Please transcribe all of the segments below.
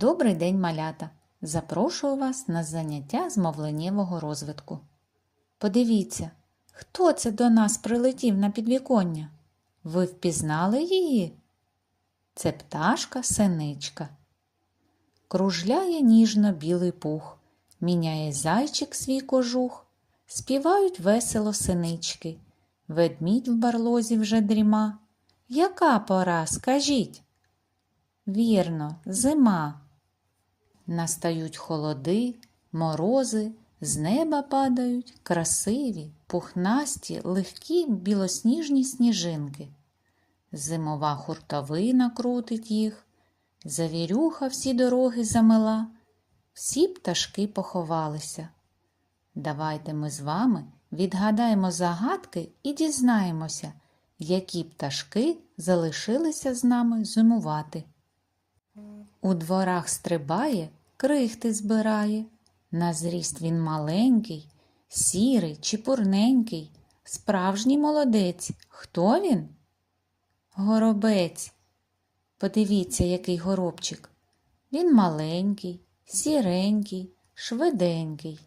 Добрий день, малята! Запрошую вас на заняття з мовленнєвого розвитку. Подивіться, хто це до нас прилетів на підвіконня? Ви впізнали її? Це пташка синичка. Кружляє ніжно білий пух, міняє зайчик свій кожух, співають весело синички. Ведмідь в барлозі вже дріма. Яка пора, скажіть? Вірно, зима. Настають холоди, морози, з неба падають красиві, пухнасті, легкі білосніжні сніжинки. Зимова хуртовина крутить їх, завірюха всі дороги замела, всі пташки поховалися. Давайте ми з вами відгадаємо загадки і дізнаємося, які пташки залишилися з нами зимувати. У дворах стрибає, крихти збирає. На зріст він маленький, сірий, чіпурненький, справжній молодець. Хто він? Горобець. Подивіться, який горобчик. Він маленький, сіренький, швиденький.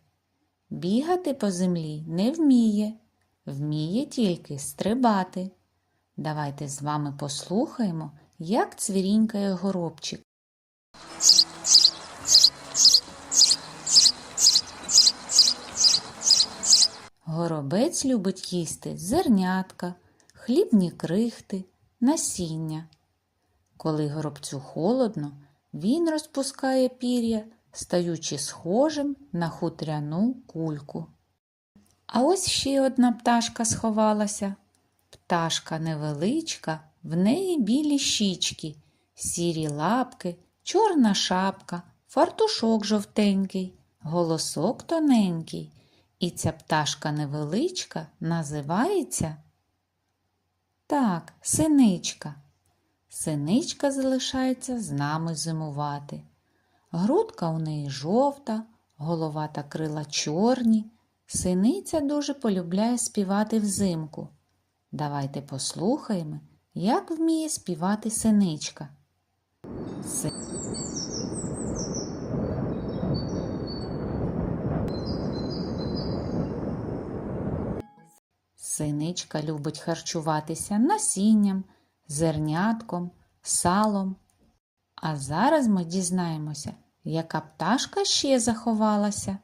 Бігати по землі не вміє, вміє тільки стрибати. Давайте з вами послухаємо, як цвірінькає горобчик. Горобець любить їсти зернятка, хлібні крихти, насіння. Коли горобцю холодно, він розпускає пір'я, стаючи схожим на хутряну кульку. А ось ще одна пташка сховалася. Пташка невеличка, в неї білі щічки, сірі лапки, чорна шапка, фартушок жовтенький, голосок тоненький. І ця пташка невеличка називається так, синичка. Синичка залишається з нами зимувати. Грудка у неї жовта, голова та крила чорні. Синиця дуже полюбляє співати взимку. Давайте послухаємо, як вміє співати синичка. Си- Синичка любить харчуватися насінням, зернятком, салом. А зараз ми дізнаємося, яка пташка ще заховалася.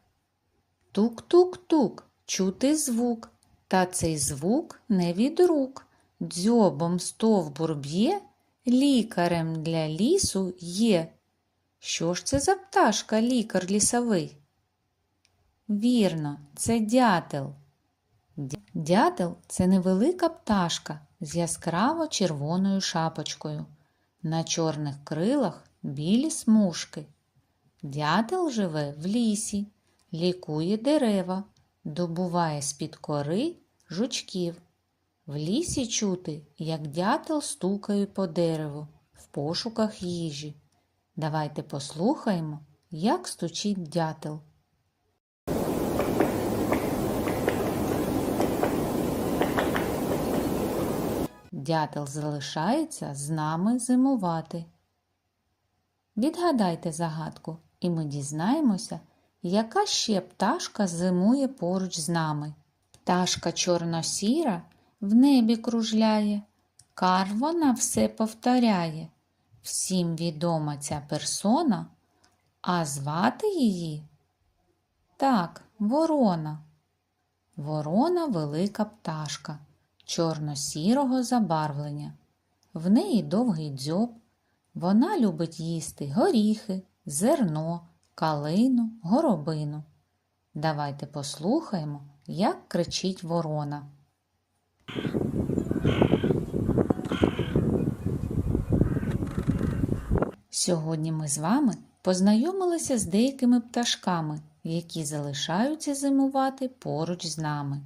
Тук-тук-тук, чути звук, та цей звук не від рук. Дзьобом стовбур б'є, лікарем для лісу є. Що ж це за пташка лікар лісовий? Вірно, це дятел. Дя- Дятел це невелика пташка з яскраво червоною шапочкою. На чорних крилах білі смужки. Дятел живе в лісі, лікує дерева, добуває з-під кори жучків. В лісі чути, як дятел стукає по дереву в пошуках їжі. Давайте послухаємо, як стучить дятел. Дятел залишається з нами зимувати. Відгадайте загадку, і ми дізнаємося, яка ще пташка зимує поруч з нами. Пташка чорно-сіра в небі кружляє, кар вона все повторяє. Всім відома ця персона, а звати її так, ворона. Ворона велика пташка чорно-сірого забарвлення. В неї довгий дзьоб. Вона любить їсти горіхи, зерно, калину, горобину. Давайте послухаємо, як кричить ворона. Сьогодні ми з вами познайомилися з деякими пташками, які залишаються зимувати поруч з нами.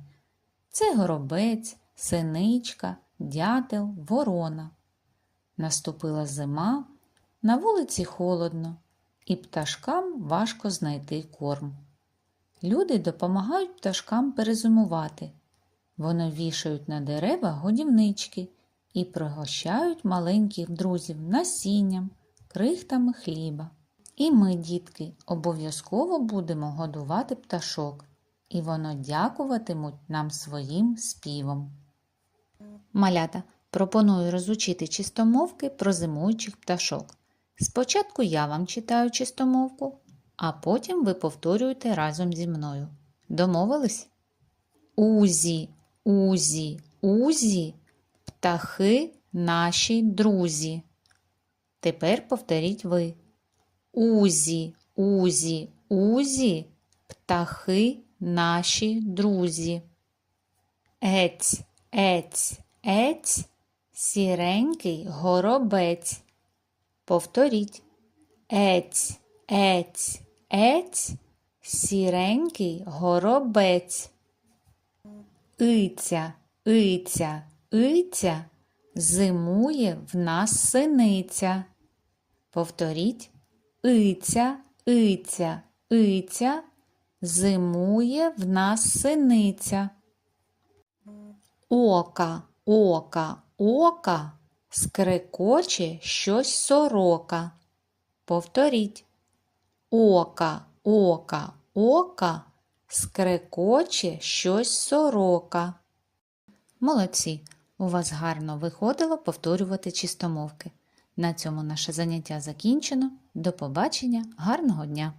Це горобець, синичка, дятел, ворона. Наступила зима, на вулиці холодно, і пташкам важко знайти корм. Люди допомагають пташкам перезимувати. Вони вішають на дерева годівнички і пригощають маленьких друзів насінням, крихтами хліба. І ми, дітки, обов'язково будемо годувати пташок, і воно дякуватимуть нам своїм співом. Малята, пропоную розучити чистомовки про зимуючих пташок. Спочатку я вам читаю чистомовку, а потім ви повторюєте разом зі мною. Домовились? Узі, узі, узі, птахи наші друзі. Тепер повторіть ви. Узі, узі, узі, птахи наші друзі. Ець, ець, ець, сіренький горобець. Повторіть. Ець, ець, ець, сіренький горобець. Иця, иця, иця, зимує в нас синиця. Повторіть. Иця, иця, иця, зимує в нас синиця. Ока, ока, ока, скрекоче щось сорока. Повторіть. Ока, ока, ока, скрекоче щось сорока. Молодці! У вас гарно виходило повторювати чистомовки. На цьому наше заняття закінчено. До побачення, гарного дня!